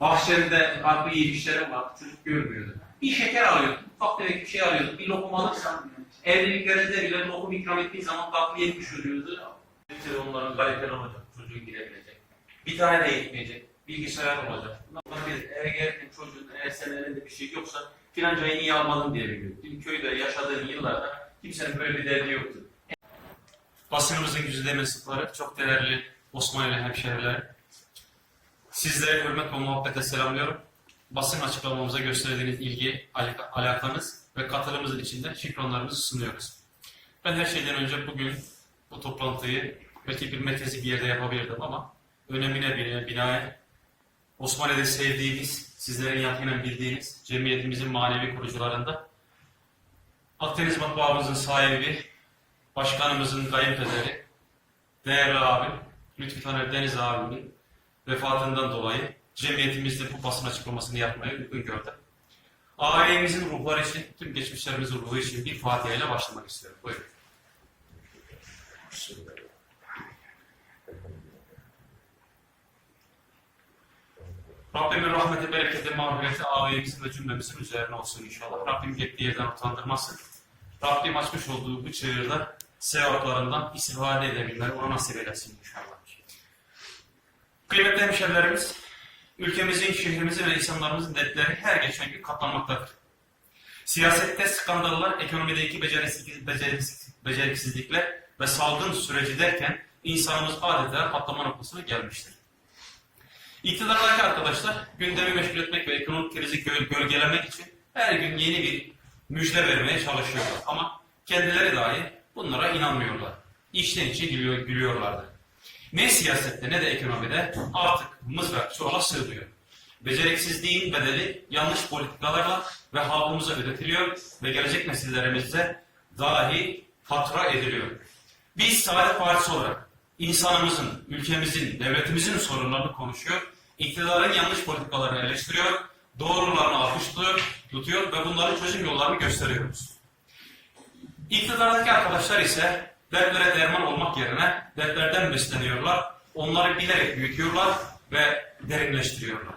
Bahçemde farklı yiyeceklerim var. Çocuk görmüyordu. Bir şeker alıyordum. Ufak tefek bir şey alıyordum. Bir lokum alırsan evliliklerinde bile lokum ikram ettiği zaman tatlı yemiş oluyordu. Onların kaliteli olacak. Çocuğun girebilecek. Bir tane de yetmeyecek. Bilgisayar olacak. Bunlar bir eve gelirken çocuğun eğer senin elinde bir şey yoksa filancayı niye almadın diye biliyor. Bizim köyde yaşadığın yıllarda kimsenin böyle bir derdi yoktu. Basınımızın güzide mensupları, çok değerli Osmanlı hemşehriler. Sizlere hürmet ve muhabbetle selamlıyorum. Basın açıklamamıza gösterdiğiniz ilgi, alaka- alakanız ve katılımınızın içinde şükranlarımızı sunuyoruz. Ben her şeyden önce bugün bu toplantıyı belki bir merkezi bir yerde yapabilirdim ama önemine bina, binaen Osmanlı'da sevdiğimiz, sizlerin yakinen bildiğiniz cemiyetimizin manevi kurucularında Akdeniz Matbaamızın sahibi, başkanımızın kayınpederi, değerli abim, Lütfi Taner Deniz abimin vefatından dolayı cemiyetimizde bu basın açıklamasını yapmayı uygun gördüm. Ailemizin ruhları için, tüm geçmişlerimizin ruhu için bir Fatiha ile başlamak istiyorum. Buyurun. Rabbimin rahmeti, bereketi, mağfireti ailemizin ve cümlemizin üzerine olsun inşallah. Rabbim gittiği yerden utandırmasın. Rabbim açmış olduğu bu çığırda sevaplarından istifade edebilmeyi ona nasip eylesin inşallah. Kıymetli hemşerilerimiz, ülkemizin, şehrimizin ve insanlarımızın dertleri her geçen gün katlanmaktadır. Siyasette skandallar, ekonomideki beceriksiz- beceriksiz- beceriksizlikler ve salgın süreci derken insanımız adeta patlama noktasına gelmiştir. İktidardaki arkadaşlar gündemi meşgul etmek ve ekonomik krizi gö- gölgelemek için her gün yeni bir müjde vermeye çalışıyorlar. Ama kendileri dahi bunlara inanmıyorlar. İçten içe gülüyor, gülüyorlardı. Ne siyasette ne de ekonomide artık mızrak çuvala sığmıyor. Beceriksizliğin bedeli yanlış politikalarla ve halkımıza ödetiliyor ve gelecek nesillerimize dahi fatura ediliyor. Biz Saadet Partisi olarak insanımızın, ülkemizin, devletimizin sorunlarını konuşuyor, iktidarın yanlış politikalarını eleştiriyor, doğrularını alkışlıyor, tutuyor ve bunların çözüm yollarını gösteriyoruz. İktidardaki arkadaşlar ise dertlere derman olmak yerine dertlerden besleniyorlar, onları bilerek büyütüyorlar ve derinleştiriyorlar.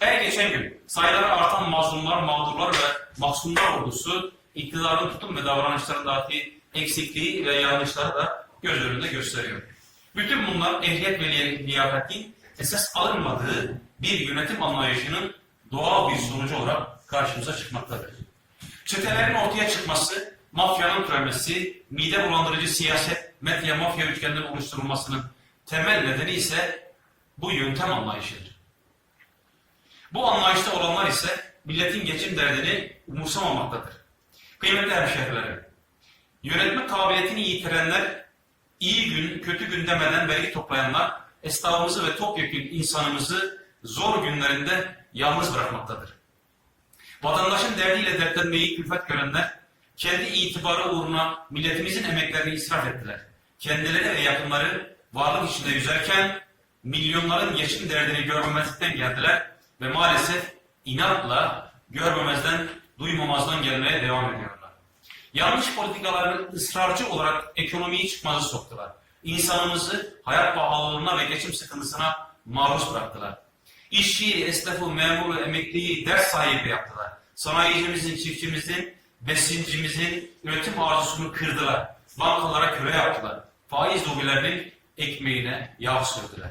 Her geçen gün sayıları artan mazlumlar, mağdurlar ve mahzunlar ordusu iktidarın tutum ve davranışlarındaki eksikliği ve yanlışları da göz önünde gösteriyor. Bütün bunlar ehliyet ve liyaketin esas alınmadığı bir yönetim anlayışının doğal bir sonucu olarak karşımıza çıkmaktadır. Çetelerin ortaya çıkması, mafyanın türemesi, mide bulandırıcı siyaset, medya mafya üçgeninin oluşturulmasının temel nedeni ise bu yöntem anlayışıdır. Bu anlayışta olanlar ise milletin geçim derdini umursamamaktadır. Kıymetli hemşehrilerim, yönetme kabiliyetini yitirenler, iyi gün, kötü gün demeden vergi toplayanlar, esnafımızı ve topyekun insanımızı zor günlerinde yalnız bırakmaktadır. Vatandaşın derdiyle dertlenmeyi külfet görenler, kendi itibarı uğruna milletimizin emeklerini israf ettiler. Kendileri ve yakınları varlık içinde yüzerken milyonların geçim derdini görmemezlikten geldiler ve maalesef inatla görmemezden, duymamazdan gelmeye devam ediyorlar. Yanlış politikalarını ısrarcı olarak ekonomiyi çıkmazı soktular. İnsanımızı hayat pahalılığına ve geçim sıkıntısına maruz bıraktılar. İşçiyi, esnafı, memuru, emekliyi ders sahibi yaptılar. Sanayicimizin, çiftçimizin, besincimizin üretim arzusunu kırdılar. Bankalara köle yaptılar. Faiz lobilerinin ekmeğine yağ sürdüler.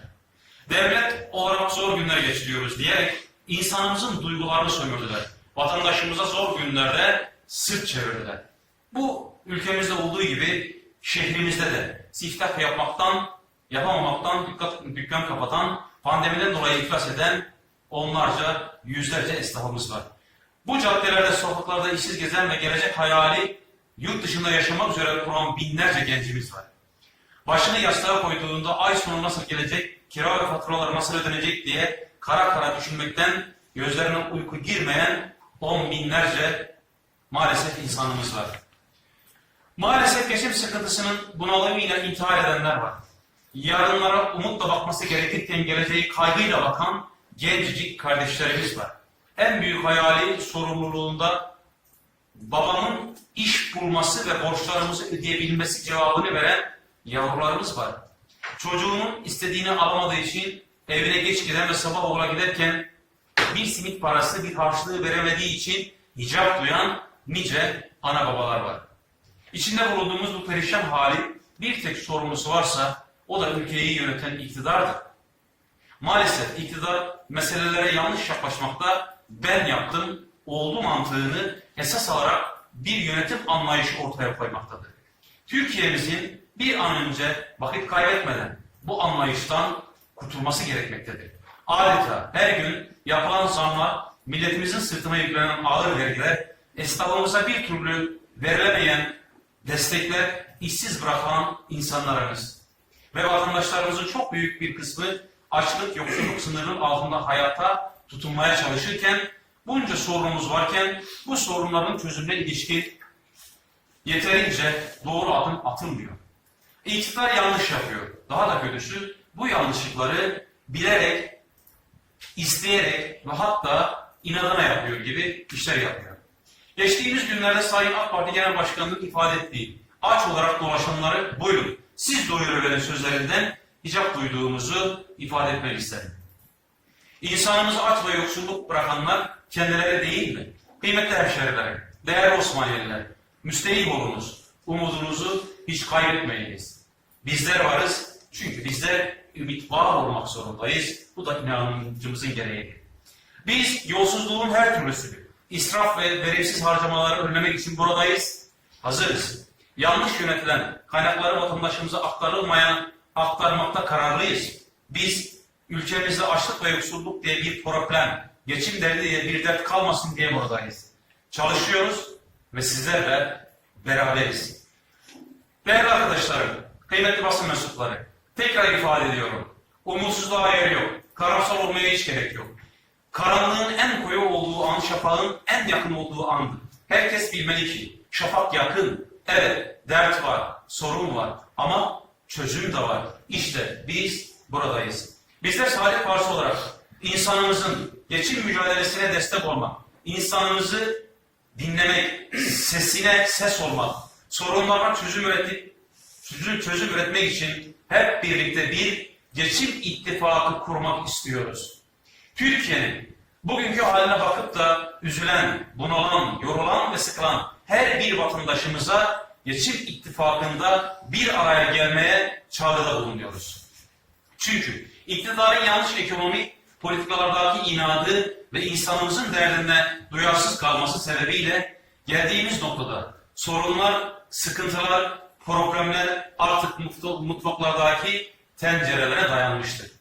Devlet olarak zor günler geçiriyoruz diyerek insanımızın duygularını sömürdüler. Vatandaşımıza zor günlerde sırt çevirdiler. Bu ülkemizde olduğu gibi şehrimizde de siftah yapmaktan, yapamamaktan dükkan, dükkan kapatan, pandemiden dolayı iflas eden onlarca, yüzlerce esnafımız var. Bu caddelerde, sokaklarda işsiz gezen ve gelecek hayali yurt dışında yaşamak üzere kuran binlerce gencimiz var. Başını yastığa koyduğunda ay sonu nasıl gelecek, kira ve faturalar nasıl ödenecek diye kara kara düşünmekten gözlerine uyku girmeyen on binlerce maalesef insanımız var. Maalesef geçim sıkıntısının bunalımıyla intihar edenler var. Yarınlara umutla bakması gerekirken geleceği kaygıyla bakan gencecik kardeşlerimiz var. En büyük hayali sorumluluğunda babamın iş bulması ve borçlarımızı ödeyebilmesi cevabını veren yavrularımız var. Çocuğunun istediğini alamadığı için evine geç giden ve sabah okula giderken bir simit parası bir harçlığı veremediği için hicap duyan nice ana babalar var. İçinde bulunduğumuz bu perişan halin bir tek sorumlusu varsa o da ülkeyi yöneten iktidardır. Maalesef iktidar meselelere yanlış yaklaşmakta ben yaptım, oldu mantığını esas alarak bir yönetim anlayışı ortaya koymaktadır. Türkiye'mizin bir an önce vakit kaybetmeden bu anlayıştan kurtulması gerekmektedir. Adeta her gün yapılan zamlar, milletimizin sırtına yüklenen ağır vergiler, esnafımıza bir türlü verilemeyen destekler, işsiz bırakılan insanlarımız ve vatandaşlarımızın çok büyük bir kısmı açlık, yoksulluk sınırının altında hayata tutunmaya çalışırken, bunca sorunumuz varken bu sorunların çözümüne ilişkin yeterince doğru adım atılmıyor. İktidar yanlış yapıyor. Daha da kötüsü bu yanlışlıkları bilerek, isteyerek ve hatta inadına yapıyor gibi işler yapıyor. Geçtiğimiz günlerde Sayın AK Parti Genel Başkanı'nın ifade ettiği aç olarak dolaşanları buyurun siz doyuruverin sözlerinden icap duyduğumuzu ifade etmek isterim. İnsanımızı aç ve yoksulluk bırakanlar kendileri değil mi? Kıymetli hemşehrilerim, değerli Osmaniyeliler, müstehik olunuz, umudunuzu hiç kaybetmeyiniz. Bizler varız çünkü bizler ümit var olmak zorundayız. Bu da inancımızın gereğidir. Biz yolsuzluğun her türlüsünü, israf ve verimsiz harcamaları önlemek için buradayız. Hazırız. Yanlış yönetilen kaynakları vatandaşımıza aktarılmayan aktarmakta kararlıyız. Biz ülkemizde açlık ve yoksulluk diye bir problem, geçim derdi diye bir dert kalmasın diye buradayız. Çalışıyoruz ve sizlerle beraberiz. Değerli arkadaşlarım, kıymetli basın mensupları, tekrar ifade ediyorum. Umutsuzluğa yer yok. Karamsar olmaya hiç gerek yok. Karanlığın en koyu olduğu an şafağın en yakın olduğu andır. Herkes bilmeli ki şafak yakın. Evet, dert var, sorun var ama çözüm de var. İşte biz buradayız. Bizler Saadet Partisi olarak insanımızın geçim mücadelesine destek olmak, insanımızı dinlemek, sesine ses olmak, sorunlarına çözüm üretip çözüm, çözüm üretmek için hep birlikte bir geçim ittifakı kurmak istiyoruz. Türkiye'nin bugünkü haline bakıp da üzülen, bunalan, yorulan ve sıkılan her bir vatandaşımıza geçim ittifakında bir araya gelmeye çağrıda bulunuyoruz. Çünkü iktidarın yanlış ekonomik politikalardaki inadı ve insanımızın derdine duyarsız kalması sebebiyle geldiğimiz noktada sorunlar, sıkıntılar, problemler artık mutfa- mutfaklardaki tencerelere dayanmıştır.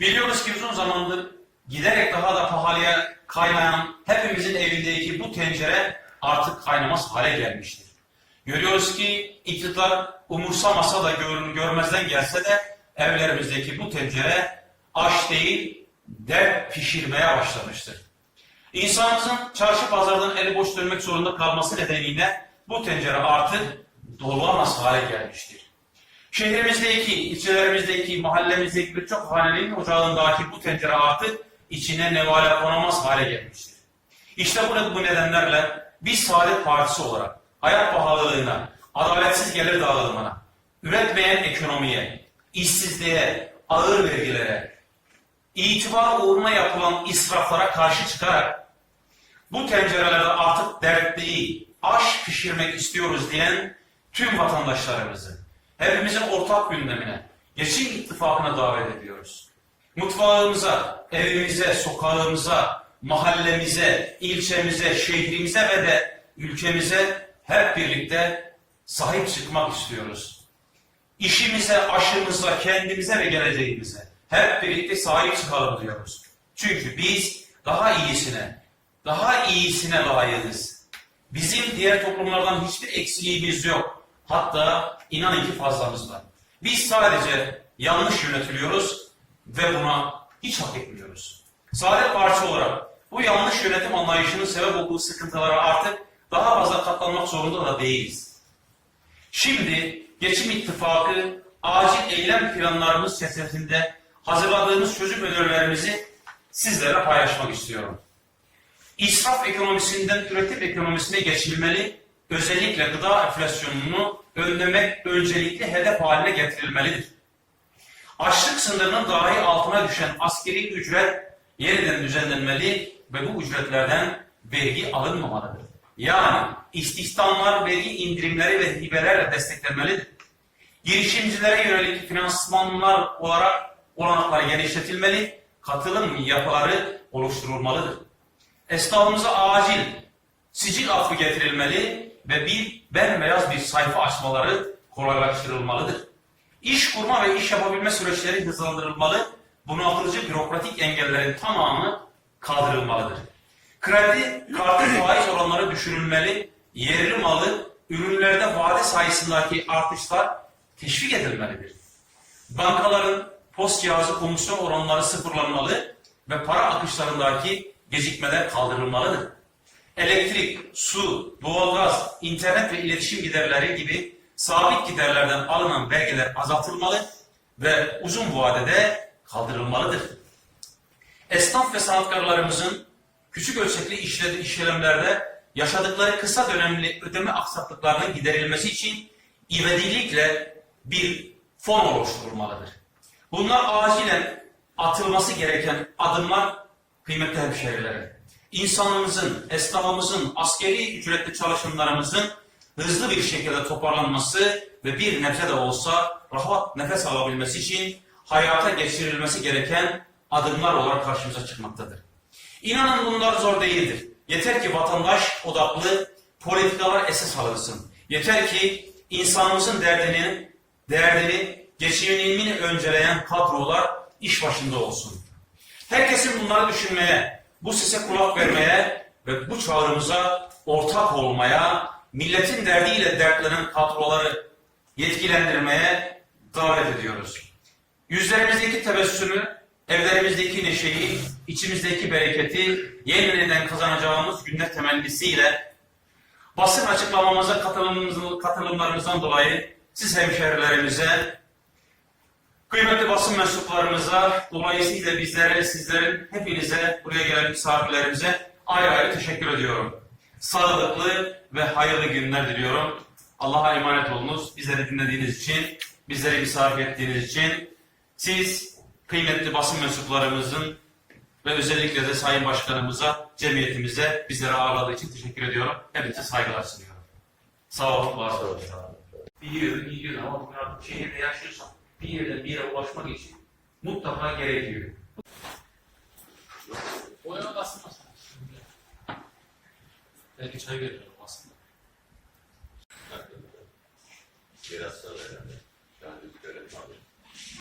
Biliyoruz ki uzun zamandır giderek daha da pahalıya kaynayan hepimizin evindeki bu tencere artık kaynamaz hale gelmiştir. Görüyoruz ki iktidar umursamasa da gör, görmezden gelse de evlerimizdeki bu tencere aş değil dert pişirmeye başlamıştır. İnsanımızın çarşı pazardan eli boş dönmek zorunda kalması nedeniyle bu tencere artık dolamaz hale gelmiştir. Şehrimizdeki, ilçelerimizdeki, mahallemizdeki birçok hanenin ocağındaki bu tencere artık içine nevale konamaz hale gelmiştir. İşte bu, bu nedenlerle biz Saadet Partisi olarak hayat pahalılığına, adaletsiz gelir dağılımına, üretmeyen ekonomiye, işsizliğe, ağır vergilere, itibar uğruna yapılan israflara karşı çıkarak bu tencerelerde artık dert değil, aş pişirmek istiyoruz diyen tüm vatandaşlarımızı hepimizin ortak gündemine, geçim ittifakına davet ediyoruz. Mutfağımıza, evimize, sokağımıza, mahallemize, ilçemize, şehrimize ve de ülkemize hep birlikte sahip çıkmak istiyoruz. İşimize, aşımıza, kendimize ve geleceğimize hep birlikte sahip çıkalım diyoruz. Çünkü biz daha iyisine, daha iyisine layığız. Bizim diğer toplumlardan hiçbir eksiğimiz yok. Hatta inanın ki fazlamız var. Biz sadece yanlış yönetiliyoruz ve buna hiç hak etmiyoruz. Saadet Partisi olarak bu yanlış yönetim anlayışının sebep olduğu sıkıntılara artık daha fazla katlanmak zorunda da değiliz. Şimdi geçim ittifakı acil eylem planlarımız çerçevesinde hazırladığımız çözüm önerilerimizi sizlere paylaşmak istiyorum. İsraf ekonomisinden üretim ekonomisine geçilmeli, özellikle gıda enflasyonunu önlemek öncelikli hedef haline getirilmelidir. Açlık sınırının dahi altına düşen askeri ücret yeniden düzenlenmeli ve bu ücretlerden vergi alınmamalıdır. Yani istihdamlar vergi indirimleri ve hibelerle desteklenmelidir. Girişimcilere yönelik finansmanlar olarak olanaklar genişletilmeli, katılım yapıları oluşturulmalıdır. Esnafımıza acil sicil affı getirilmeli ve bir bembeyaz bir sayfa açmaları kolaylaştırılmalıdır. İş kurma ve iş yapabilme süreçleri hızlandırılmalı, bunaltıcı bürokratik engellerin tamamı kaldırılmalıdır. Kredi kartı faiz oranları düşürülmeli, yerli malı ürünlerde vade sayısındaki artışlar teşvik edilmelidir. Bankaların post cihazı komisyon oranları sıfırlanmalı ve para akışlarındaki gecikmeler kaldırılmalıdır. Elektrik, su, doğalgaz, internet ve iletişim giderleri gibi sabit giderlerden alınan vergiler azaltılmalı ve uzun vadede kaldırılmalıdır. Esnaf ve sanatkarlarımızın küçük ölçekli işle- işlemlerde yaşadıkları kısa dönemli ödeme aksaklıklarının giderilmesi için ivedilikle bir fon oluşturulmalıdır. Bunlar acilen atılması gereken adımlar kıymetli hemşehrilerim. İnsanımızın, esnafımızın, askeri ücretli çalışanlarımızın hızlı bir şekilde toparlanması ve bir nebze de olsa rahat nefes alabilmesi için hayata geçirilmesi gereken adımlar olarak karşımıza çıkmaktadır. İnanın bunlar zor değildir. Yeter ki vatandaş odaklı politikalar esas alınsın. Yeter ki insanımızın derdini, derdini, geçimini önceleyen kadrolar iş başında olsun. Herkesin bunları düşünmeye, bu sese kulak vermeye ve bu çağrımıza ortak olmaya, milletin derdiyle dertlenen kadroları yetkilendirmeye davet ediyoruz. Yüzlerimizdeki tebessümü, evlerimizdeki neşeyi, içimizdeki bereketi yeniden kazanacağımız günler temennisiyle basın açıklamamıza katılımlarımızdan dolayı siz hemşehrilerimize, kıymetli basın mensuplarımıza, dolayısıyla bizlere, sizlerin, hepinize, buraya gelen misafirlerimize ayrı ayrı teşekkür ediyorum. Sağlıklı ve hayırlı günler diliyorum. Allah'a emanet olunuz. Bizleri dinlediğiniz için, bizleri misafir ettiğiniz için, siz kıymetli basın mensuplarımızın ve özellikle de Sayın Başkanımıza, cemiyetimize bizleri ağırladığı için teşekkür ediyorum. Hepinize saygılar sunuyorum. Sağ olun, var olun. Biliyorum, biliyorum ama şehirde yaşıyorsam bir yerden bir yere ulaşmak için mutlaka gerekiyor. Boyama basılmaz. Belki çay veriyorum aslında. Biraz sonra herhalde.